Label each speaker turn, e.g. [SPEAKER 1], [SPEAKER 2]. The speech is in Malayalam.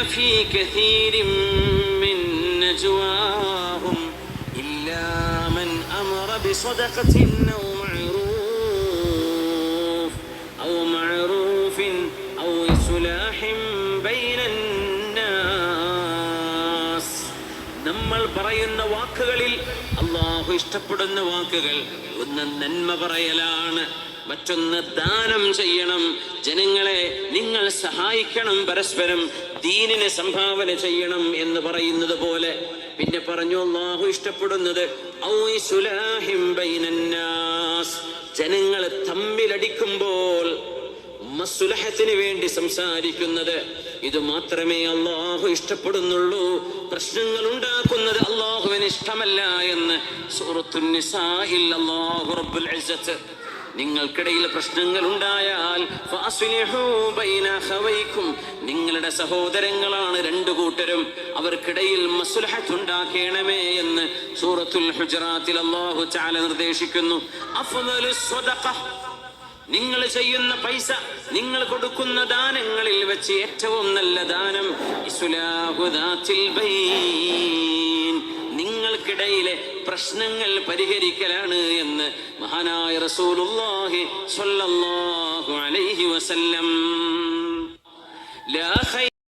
[SPEAKER 1] في كثير من نجواهم إلا من أمر بصدقة أو معروف أو معروف أو إصلاح بين الناس നമ്മൾ പറയുന്ന വാക്കുകളിൽ അള്ളാഹു ഇഷ്ടപ്പെടുന്ന വാക്കുകൾ ഒന്ന് നന്മ പറയലാണ് മറ്റൊന്ന് ദാനം ചെയ്യണം. ജനങ്ങളെ നിങ്ങൾ സഹായിക്കണം പരസ്പരം. ദീനിനെ സംഭാവന ചെയ്യണം എന്ന് പറയുന്നത് പോലെ. പിന്നെ പറഞ്ഞു അള്ളാഹു ഇഷ്ടപ്പെടുന്നത്. ജനങ്ങൾ തമ്മിലടിക്കുമ്പോൾ മസുലഹത്തിന് വേണ്ടി സംസാരിക്കുന്നത്. ഇത് മാത്രമേ അള്ളാഹു ഇഷ്ടപ്പെടുന്നുള്ളൂ. പ്രശ്നങ്ങൾ ഉണ്ടാക്കുന്നത് അള്ളാഹുവിന് ഇഷ്ടമല്ല എന്ന് സൂറത്തുൻ അള്ളാഹു റബ്ബുൽ നിങ്ങൾക്കിടയിൽ പ്രശ്നങ്ങൾ ഉണ്ടായാൽ. നിങ്ങളുടെ സഹോദരങ്ങളാണ് രണ്ടു കൂട്ടരും. അവർക്കിടയിൽ ഉണ്ടാക്കണമേ എന്ന് സൂറത്തുൽ ഹുജറാത്തിൽ അള്ളാഹു തആല നിർദ്ദേശിക്കുന്നു. നിങ്ങൾ ചെയ്യുന്ന പൈസ നിങ്ങൾ കൊടുക്കുന്ന ദാനങ്ങളിൽ വെച്ച് ഏറ്റവും നല്ല ദാനം നിങ്ങൾക്കിടയിലെ പ്രശ്നങ്ങൾ പരിഹരിക്കലാണ് എന്ന് മഹാനായ റസൂലുള്ളാഹി സ്വല്ലല്ലാഹു അലൈഹി വസല്ലം. ലാ